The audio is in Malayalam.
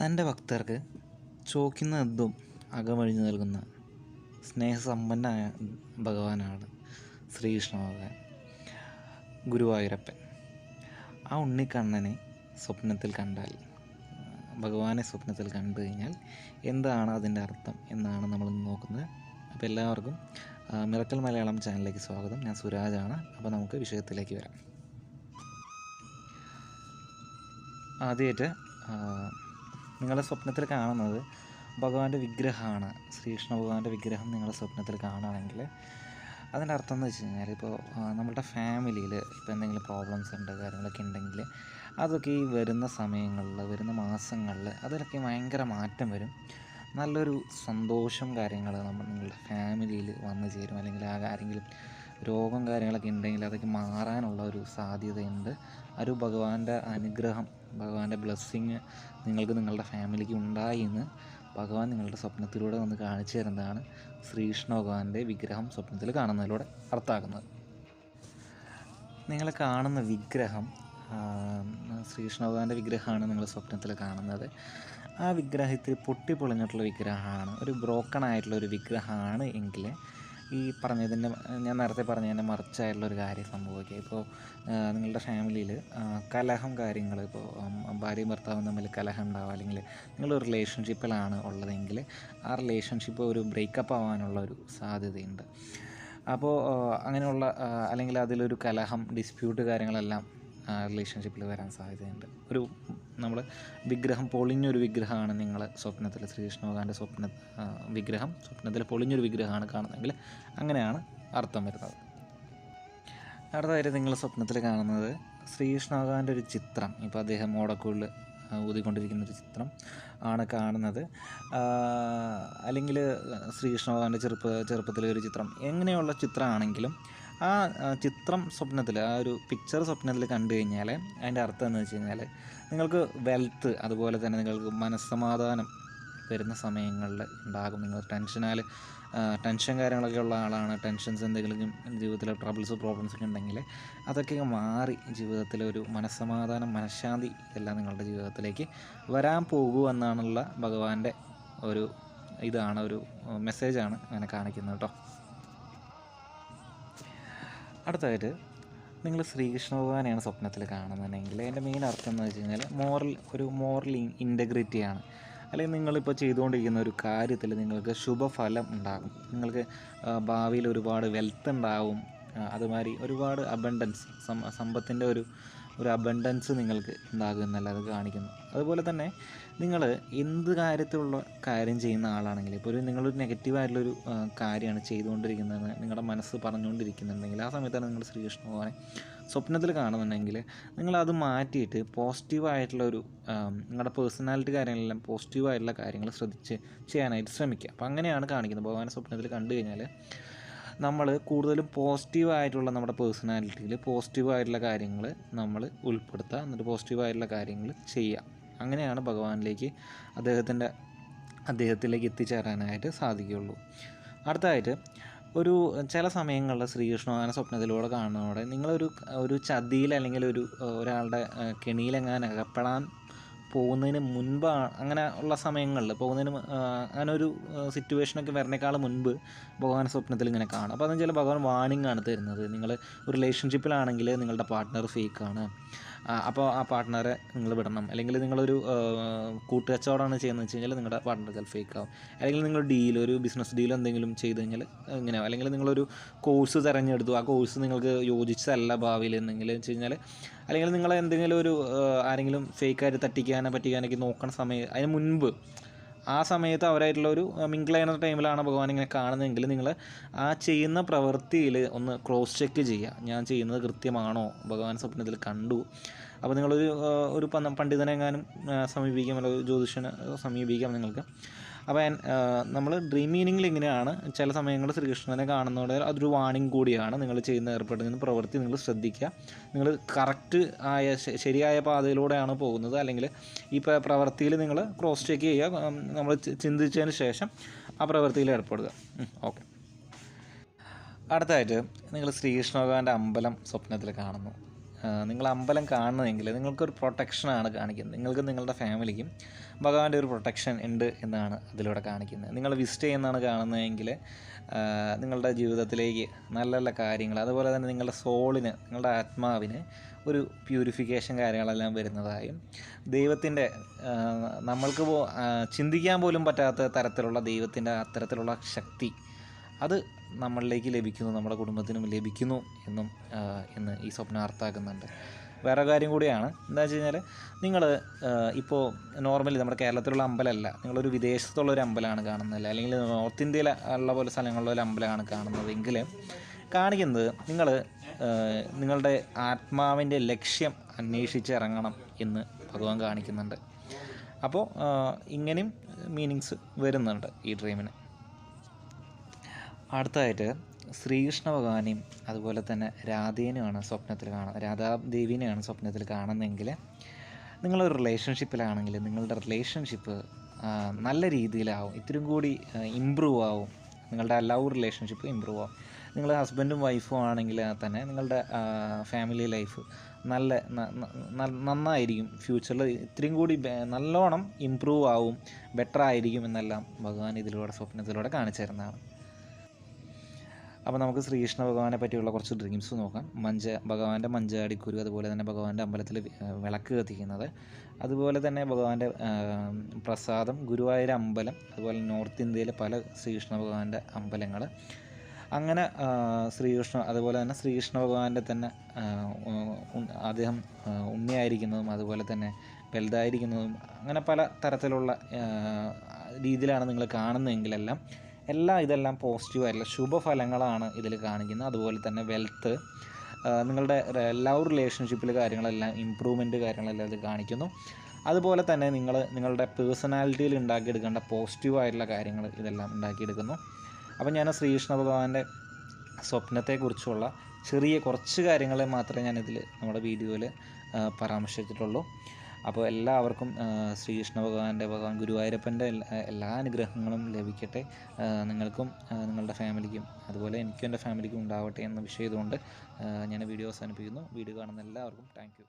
തന്റെ ഭക്തർക്ക് ചോക്കുന്ന എന്തും അകമഴിഞ്ഞു നൽകുന്ന സ്നേഹസമ്പന്നനായ ഭഗവാനാണ് ശ്രീകൃഷ്ണ ഭഗവാൻ ഗുരുവായൂരപ്പൻ. ആ ഉണ്ണിക്കണ്ണനെ സ്വപ്നത്തിൽ കണ്ടാൽ ഭഗവാനെ സ്വപ്നത്തിൽ കണ്ടു കഴിഞ്ഞാൽ എന്താണ് അതിന്റെ അർത്ഥം എന്നാണ് നമ്മൾ നോക്കുന്നത്. അപ്പോൾ എല്ലാവർക്കും മിറക്കൽ മലയാളം ചാനലിലേക്ക് സ്വാഗതം. ഞാൻ സുരാജാണ്. അപ്പോൾ നമുക്ക് വിഷയത്തിലേക്ക് വരാം. ആദ്യമായിട്ട് നിങ്ങളുടെ സ്വപ്നത്തിൽ കാണുന്നത് ഭഗവാന്റെ വിഗ്രഹമാണ്. ശ്രീകൃഷ്ണ ഭഗവാന്റെ വിഗ്രഹം നിങ്ങളുടെ സ്വപ്നത്തിൽ കാണുകയാണെങ്കിൽ അതിന്റെ അർത്ഥം എന്ന് വെച്ച് കഴിഞ്ഞാൽ ഇപ്പോൾ നമ്മുടെ ഫാമിലിയിൽ ഇപ്പോൾ എന്തെങ്കിലും പ്രോബ്ലംസ് ഉണ്ട് കാര്യങ്ങളൊക്കെ ഉണ്ടെങ്കിൽ അതൊക്കെ ഈ വരുന്ന സമയങ്ങളിൽ വരുന്ന മാസങ്ങളിൽ അതിലൊക്കെ ഭയങ്കര മാറ്റം വരും. നല്ലൊരു സന്തോഷം കാര്യങ്ങൾ നമ്മൾ നിങ്ങളുടെ ഫാമിലിയിൽ വന്നു ചേരും. അല്ലെങ്കിൽ ആ ആരെങ്കിലും രോഗം കാര്യങ്ങളൊക്കെ ഉണ്ടെങ്കിൽ അതൊക്കെ മാറാനുള്ള ഒരു സാധ്യതയുണ്ട്. ഒരു ഭഗവാന്റെ അനുഗ്രഹം ഭഗവാന്റെ ബ്ലെസ്സിങ് നിങ്ങൾക്ക് നിങ്ങളുടെ ഫാമിലിക്ക് ഉണ്ടായി എന്ന് ഭഗവാൻ നിങ്ങളുടെ സ്വപ്നത്തിലൂടെ വന്ന് കാണിച്ചു തരുന്നതാണ് ശ്രീകൃഷ്ണ ഭഗവാന്റെ വിഗ്രഹം സ്വപ്നത്തിൽ കാണുന്നതിലൂടെ അർത്ഥാക്കുന്നത് നിങ്ങൾ കാണുന്ന വിഗ്രഹം ശ്രീകൃഷ്ണ ഭഗവാന്റെ വിഗ്രഹമാണ് നിങ്ങൾ സ്വപ്നത്തിൽ കാണുന്നത്. ആ വിഗ്രഹത്തിൽ പൊട്ടിപ്പൊളിഞ്ഞിട്ടുള്ള വിഗ്രഹമാണ് ഒരു ബ്രോക്കൺ ആയിട്ടുള്ള ഒരു വിഗ്രഹമാണ് എങ്കിൽ ഈ പറഞ്ഞതിന്റെ ഞാൻ നേരത്തെ പറഞ്ഞതിന്റെ മറിച്ചായിട്ടുള്ള ഒരു കാര്യം സംഭവിക്കുക. ഇപ്പോൾ നിങ്ങളുടെ ഫാമിലിയിൽ കലഹം കാര്യങ്ങൾ ഇപ്പോൾ ഭാര്യയും ഭർത്താവും തമ്മിൽ കലഹം ഉണ്ടാവുക അല്ലെങ്കിൽ നിങ്ങൾ റിലേഷൻഷിപ്പിലാണ് ഉള്ളതെങ്കിൽ ആ റിലേഷൻഷിപ്പ് ഒരു ബ്രേക്കപ്പ് ആവാനുള്ള ഒരു സാധ്യതയുണ്ട്. അപ്പോൾ അങ്ങനെയുള്ള അല്ലെങ്കിൽ അതിലൊരു കലഹം ഡിസ്പ്യൂട്ട് കാര്യങ്ങളെല്ലാം റിലേഷൻഷിപ്പിൽ വരാൻ സാധ്യതയുണ്ട്. ഒരു നമ്മൾ വിഗ്രഹം പൊളിഞ്ഞൊരു വിഗ്രഹമാണ് നിങ്ങൾ സ്വപ്നത്തിൽ ശ്രീകൃഷ്ണ ഭഗവാന്റെ സ്വപ്ന വിഗ്രഹം. സ്വപ്നത്തിൽ പൊളിഞ്ഞൊരു വിഗ്രഹമാണ് കാണുന്നതെങ്കിൽ അങ്ങനെയാണ് അർത്ഥം വരുന്നത്. അടുത്ത കാര്യം നിങ്ങൾ സ്വപ്നത്തിൽ കാണുന്നത് ശ്രീകൃഷ്ണ ഭഗവാന്റെ ഒരു ചിത്രം. ഇപ്പോൾ അദ്ദേഹം ഓടക്കുള്ളിൽ ഊതിക്കൊണ്ടിരിക്കുന്ന ഒരു ചിത്രം ആണ് കാണുന്നത്. അല്ലെങ്കിൽ ശ്രീകൃഷ്ണ ഭഗവാന്റെ ചെറുപ്പ ചെറുപ്പത്തിലെ ഒരു ചിത്രം. എങ്ങനെയുള്ള ചിത്രമാണെങ്കിലും ആ ചിത്രം സ്വപ്നത്തിൽ ആ ഒരു പിക്ചർ സ്വപ്നത്തിൽ കണ്ടു കഴിഞ്ഞാൽ അതിന്റെ അർത്ഥം എന്ന് വെച്ച് കഴിഞ്ഞാൽ നിങ്ങൾക്ക് വെൽത്ത് അതുപോലെ തന്നെ നിങ്ങൾക്ക് മനസ്സമാധാനം വരുന്ന സമയങ്ങളിൽ ഉണ്ടാകും. നിങ്ങൾ ടെൻഷനാൽ ടെൻഷൻ കാര്യങ്ങളൊക്കെ ഉള്ള ആളാണ്. ടെൻഷൻസ് എന്തെങ്കിലും ജീവിതത്തിലെ ട്രബിൾസ് പ്രോബ്ലംസ് ഒക്കെ ഉണ്ടെങ്കിൽ അതൊക്കെ മാറി ജീവിതത്തിലെ ഒരു മനസ്സമാധാനം മനഃശാന്തി ഇതെല്ലാം നിങ്ങളുടെ ജീവിതത്തിലേക്ക് വരാൻ പോകൂ എന്നാണുള്ള ഭഗവാന്റെ ഒരു ഇതാണ് ഒരു മെസ്സേജാണ് അങ്ങനെ കാണിക്കുന്നത് കേട്ടോ. അടുത്തതായിട്ട് നിങ്ങൾ ശ്രീകൃഷ്ണ ഭഗവാനെയാണ് സ്വപ്നത്തിൽ കാണുന്നുണ്ടെങ്കിൽ അതിന്റെ മെയിൻ അർത്ഥം എന്ന് വെച്ച് കഴിഞ്ഞാൽ മോറൽ ഒരു മോറൽ ഇന്റഗ്രിറ്റിയാണ് അല്ലെങ്കിൽ നിങ്ങളിപ്പോൾ ചെയ്തുകൊണ്ടിരിക്കുന്ന ഒരു കാര്യത്തിൽ നിങ്ങൾക്ക് ശുഭഫലം ഉണ്ടാകും. നിങ്ങൾക്ക് ഭാവിയിൽ ഒരുപാട് വെൽത്ത് ഉണ്ടാകും അതുമാതിരി ഒരുപാട് അബണ്ടൻസ് സമ്പത്തിന്റെ ഒരു ഒരു അബണ്ടൻസ് നിങ്ങൾക്ക് ഉണ്ടാകും എന്നല്ല അത് കാണിക്കുന്നു. അതുപോലെ തന്നെ നിങ്ങൾ എന്ത് കാര്യത്തിലുള്ള കാര്യം ചെയ്യുന്ന ആളാണെങ്കിൽ ഇപ്പോൾ ഒരു നിങ്ങളൊരു നെഗറ്റീവായിട്ടുള്ളൊരു കാര്യമാണ് ചെയ്തുകൊണ്ടിരിക്കുന്നതെന്ന് നിങ്ങളുടെ മനസ്സ് പറഞ്ഞുകൊണ്ടിരിക്കുന്നുണ്ടെങ്കിൽ ആ സമയത്താണ് നിങ്ങൾ ശ്രീകൃഷ്ണ ഭഗവാനെ സ്വപ്നത്തിൽ കാണുന്നുണ്ടെങ്കിൽ നിങ്ങളത് മാറ്റിയിട്ട് പോസിറ്റീവായിട്ടുള്ള ഒരു നിങ്ങളുടെ പേഴ്സണാലിറ്റി കാര്യങ്ങളെല്ലാം പോസിറ്റീവായിട്ടുള്ള കാര്യങ്ങൾ ശ്രദ്ധിച്ച് ചെയ്യാനായിട്ട് ശ്രമിക്കുക. അപ്പോൾ അങ്ങനെയാണ് കാണിക്കുന്നത്. ഭഗവാനെ സ്വപ്നത്തിൽ കണ്ടു കഴിഞ്ഞാൽ നമ്മൾ കൂടുതലും പോസിറ്റീവായിട്ടുള്ള നമ്മുടെ പേഴ്സണാലിറ്റിയിൽ പോസിറ്റീവായിട്ടുള്ള കാര്യങ്ങൾ നമ്മൾ ഉൾപ്പെടുത്തുക എന്നിട്ട് പോസിറ്റീവായിട്ടുള്ള കാര്യങ്ങൾ ചെയ്യുക അങ്ങനെയാണ് ഭഗവാനിലേക്ക് അദ്ദേഹത്തിന്റെ അദ്ദേഹത്തിലേക്ക് എത്തിച്ചേരാനായിട്ട് സാധിക്കുകയുള്ളൂ. അടുത്തതായിട്ട് ഒരു ചില സമയങ്ങളിൽ ശ്രീകൃഷ്ണനെ സ്വപ്നത്തിലൂടെ കാണുന്നതോടെ നിങ്ങളൊരു ഒരു ചതിയിൽ അല്ലെങ്കിൽ ഒരു ഒരാളുടെ കെണിയിലെങ്ങാൻ അകപ്പെടാൻ പോകുന്നതിന് മുൻപ് അങ്ങനെ ഉള്ള സമയങ്ങളിൽ പോകുന്നതിന് അങ്ങനെ ഒരു സിറ്റുവേഷനൊക്കെ വരുന്നേക്കാൾ മുൻപ് ഭഗവാൻ സ്വപ്നത്തിൽ ഇങ്ങനെ കാണും. അപ്പോൾ അതെന്ന് വെച്ചാൽ ഭഗവാൻ വാണിംഗ് ആണ് തരുന്നത്. നിങ്ങൾ ഒരു റിലേഷൻഷിപ്പിലാണെങ്കിൽ നിങ്ങളുടെ പാർട്ട്ണർ ഫേക്കാണ് അപ്പോൾ ആ പാർട്ട്ണറെ നിങ്ങൾ വിടണം. അല്ലെങ്കിൽ നിങ്ങളൊരു കൂട്ടുകച്ചവടമാണ് ചെയ്യുന്നത് വെച്ച് കഴിഞ്ഞാൽ നിങ്ങളുടെ പാർട്ട്ണർ ചില ഫേക്ക് ആവും. അല്ലെങ്കിൽ നിങ്ങൾ ഡീൽ ഒരു ബിസിനസ് ഡീൽ എന്തെങ്കിലും ചെയ്ത് കഴിഞ്ഞാൽ ഇങ്ങനെയാവും അല്ലെങ്കിൽ നിങ്ങളൊരു കോഴ്സ് തിരഞ്ഞെടുത്തു. ആ കോഴ്സ് നിങ്ങൾക്ക് യോജിച്ചതല്ല ഭാവിയിൽ എന്തെങ്കിലും വെച്ച് കഴിഞ്ഞാൽ. അല്ലെങ്കിൽ നിങ്ങൾ എന്തെങ്കിലും ഒരു ആരെങ്കിലും ഫേക്കായിട്ട് തട്ടിക്കാനോ പറ്റിക്കാനൊക്കെ നോക്കണ സമയം അതിന് മുൻപ് ആ സമയത്ത് അവരായിട്ടുള്ള ഒരു മിങ്കിൾ ചെയ്യുന്ന ടൈമിലാണ് ഭഗവാൻ ഇങ്ങനെ കാണുന്നതെങ്കിൽ നിങ്ങൾ ആ ചെയ്യുന്ന പ്രവൃത്തിയിൽ ഒന്ന് ക്രോസ് ചെക്ക് ചെയ്യുക. ഞാൻ ചെയ്യുന്നത് കൃത്യമാണോ? ഭഗവാൻ സ്വപ്നത്തിൽ കണ്ടു. അപ്പോൾ നിങ്ങളൊരു ഒരു പണ്ഡിതനെങ്ങാനും സമീപിക്കാം അല്ലെങ്കിൽ ജ്യോതിഷനെ സമീപിക്കാം നിങ്ങൾക്ക്. അപ്പോൾ നമ്മൾ ഡ്രീം മീനിങ്ങിൽ ഇങ്ങനെയാണ്. ചില സമയങ്ങളിൽ ശ്രീകൃഷ്ണനെ കാണുന്നതോടെ അതൊരു വാണിംഗ് കൂടിയാണ് നിങ്ങൾ ചെയ്യുന്ന ഏർപ്പെടുന്ന പ്രവൃത്തി നിങ്ങൾ ശ്രദ്ധിക്കുക. നിങ്ങൾ കറക്റ്റ് ആയ ശരിയായ പാതയിലൂടെയാണ് പോകുന്നത്. അല്ലെങ്കിൽ ഈ പ്രവൃത്തിയിൽ നിങ്ങൾ ക്രോസ് ചെക്ക് ചെയ്യുക. നമ്മൾ ചിന്തിച്ചതിന് ശേഷം ആ പ്രവൃത്തിയിൽ ഏർപ്പെടുക. ഓക്കെ അടുത്തതായിട്ട് നിങ്ങൾ ശ്രീകൃഷ്ണ ഭഗവാന്റെ അമ്പലം സ്വപ്നത്തിൽ കാണുന്നു. നിങ്ങൾ അമ്പലം കാണുന്നതെങ്കിൽ നിങ്ങൾക്കൊരു പ്രൊട്ടക്ഷനാണ് കാണിക്കുന്നത്. നിങ്ങൾക്ക് നിങ്ങളുടെ ഫാമിലിക്കും ഭഗവാന്റെ ഒരു പ്രൊട്ടക്ഷൻ ഉണ്ട് എന്നാണ് അതിലൂടെ കാണിക്കുന്നത്. നിങ്ങൾ വിസിറ്റ് ചെയ്യുന്നതാണ് കാണുന്നതെങ്കിൽ നിങ്ങളുടെ ജീവിതത്തിലേക്ക് നല്ല നല്ല കാര്യങ്ങൾ അതുപോലെ തന്നെ നിങ്ങളുടെ സോളിന് നിങ്ങളുടെ ആത്മാവിന് ഒരു പ്യൂരിഫിക്കേഷൻ കാര്യങ്ങളെല്ലാം വരുന്നതായും ദൈവത്തിന്റെ നമ്മൾക്ക് ചിന്തിക്കാൻ പോലും പറ്റാത്ത തരത്തിലുള്ള ദൈവത്തിന്റെ അത്തരത്തിലുള്ള ശക്തി അത് നമ്മളിലേക്ക് ലഭിക്കുന്നു നമ്മുടെ കുടുംബത്തിനും ലഭിക്കുന്നു എന്നും എന്ന് ഈ സ്വപ്നം അർത്ഥാക്കുന്നുണ്ട് വേറെ കാര്യം കൂടിയാണ് എന്താ വെച്ച് കഴിഞ്ഞാൽ നിങ്ങൾ ഇപ്പോൾ നോർമലി നമ്മുടെ കേരളത്തിലുള്ള അമ്പലമല്ല നിങ്ങളൊരു വിദേശത്തുള്ള ഒരു അമ്പലമാണ് കാണുന്നത് അല്ലെങ്കിൽ നോർത്ത് ഇന്ത്യയിൽ ഉള്ള പോലെ സ്ഥലങ്ങളിലുള്ള ഒരു അമ്പലമാണ് കാണുന്നതെങ്കിൽ കാണിക്കുന്നത് നിങ്ങൾ നിങ്ങളുടെ ആത്മാവിന്റെ ലക്ഷ്യം അന്വേഷിച്ച് ഇറങ്ങണം എന്ന് ഭഗവാൻ കാണിക്കുന്നുണ്ട്. അപ്പോൾ ഇങ്ങനെയും മീനിങ്സ് വരുന്നുണ്ട് ഈ ഡ്രീമിന് അടുത്തതായിട്ട് ശ്രീകൃഷ്ണ ഭഗവാനെയും അതുപോലെ തന്നെ രാധേനെയുമാണ് സ്വപ്നത്തിൽ കാണുന്നത് രാധാദേവിനെയാണ് സ്വപ്നത്തിൽ കാണുന്നതെങ്കിൽ നിങ്ങളൊരു റിലേഷൻഷിപ്പിലാണെങ്കിൽ നിങ്ങളുടെ റിലേഷൻഷിപ്പ് നല്ല രീതിയിലാവും. ഇത്തിരി കൂടി ഇമ്പ്രൂവ് ആവും. നിങ്ങളുടെ ലവ് റിലേഷൻഷിപ്പ് ഇമ്പ്രൂവ് ആവും. നിങ്ങൾ ഹസ്ബൻഡും വൈഫും ആണെങ്കിൽ തന്നെ നിങ്ങളുടെ ഫാമിലി ലൈഫ് നല്ല നന്നായിരിക്കും. ഫ്യൂച്ചറിൽ ഇത്രയും കൂടി നല്ലോണം ഇമ്പ്രൂവ് ആവും. ബെറ്റർ ആയിരിക്കും എന്നെല്ലാം ഭഗവാൻ ഇതിലൂടെ സ്വപ്നത്തിലൂടെ കാണിച്ചു തരുന്നതാണ്. അപ്പോൾ നമുക്ക് ശ്രീകൃഷ്ണ ഭഗവാനെ പറ്റിയുള്ള കുറച്ച് ഡ്രീംസ് നോക്കാം. മഞ്ച ഭഗവാന്റെ മഞ്ചാടിക്കുരു അതുപോലെ തന്നെ ഭഗവാന്റെ അമ്പലത്തിൽ വിളക്ക് കത്തിക്കുന്നത്. അതുപോലെ തന്നെ ഭഗവാന്റെ പ്രസാദം ഗുരുവായൂർ അമ്പലം അതുപോലെ നോർത്ത് ഇന്ത്യയിലെ പല ശ്രീകൃഷ്ണ ഭഗവാന്റെ അമ്പലങ്ങൾ അങ്ങനെ ശ്രീകൃഷ്ണ അതുപോലെ തന്നെ ശ്രീകൃഷ്ണ ഭഗവാന്റെ തന്നെ അദ്ദേഹം ഉണ്ണിയായിരിക്കുന്നതും അതുപോലെ തന്നെ വലുതായിരിക്കുന്നതും അങ്ങനെ പല തരത്തിലുള്ള രീതിയിലാണ് നിങ്ങൾ കാണുന്നതെങ്കിലെല്ലാം എല്ലാം ഇതെല്ലാം പോസിറ്റീവ് ആയിട്ടുള്ള ശുഭഫലങ്ങളാണ് ഇതിൽ കാണിക്കുന്നത്. അതുപോലെ തന്നെ വെൽത്ത് നിങ്ങളുടെ ലവ് റിലേഷൻഷിപ്പിൽ കാര്യങ്ങളെല്ലാം ഇമ്പ്രൂവ്മെന്റ് കാര്യങ്ങളെല്ലാം ഇത് കാണിക്കുന്നു. അതുപോലെ തന്നെ നിങ്ങൾ നിങ്ങളുടെ പേഴ്സണാലിറ്റിയിൽ ഉണ്ടാക്കിയെടുക്കേണ്ട പോസിറ്റീവ് ആയിട്ടുള്ള കാര്യങ്ങൾ ഇതെല്ലാം ഉണ്ടാക്കിയെടുക്കുന്നു. അപ്പോൾ ഞാൻ ശ്രീകൃഷ്ണ ഭഗവാന്റെ സ്വപ്നത്തെക്കുറിച്ചുള്ള ചെറിയ കുറച്ച് കാര്യങ്ങളെ മാത്രമേ ഞാനിതിൽ നമ്മുടെ വീഡിയോയിൽ പരാമർശിച്ചിട്ടുള്ളൂ. അപ്പോൾ എല്ലാവർക്കും ശ്രീകൃഷ്ണ ഭഗവാന്റെ ഭഗവാൻ ഗുരുവായൂരപ്പന്റെ എല്ലാ അനുഗ്രഹങ്ങളും ലഭിക്കട്ടെ. നിങ്ങൾക്കും നിങ്ങളുടെ ഫാമിലിക്കും അതുപോലെ എനിക്കും എന്റെ ഫാമിലിക്കും ഉണ്ടാവട്ടെ എന്ന് വിഷയം ഇതുകൊണ്ട് ഞാൻ വീഡിയോ അവസാനിപ്പിക്കുന്നു. വീഡിയോ കാണുന്ന എല്ലാവർക്കും താങ്ക്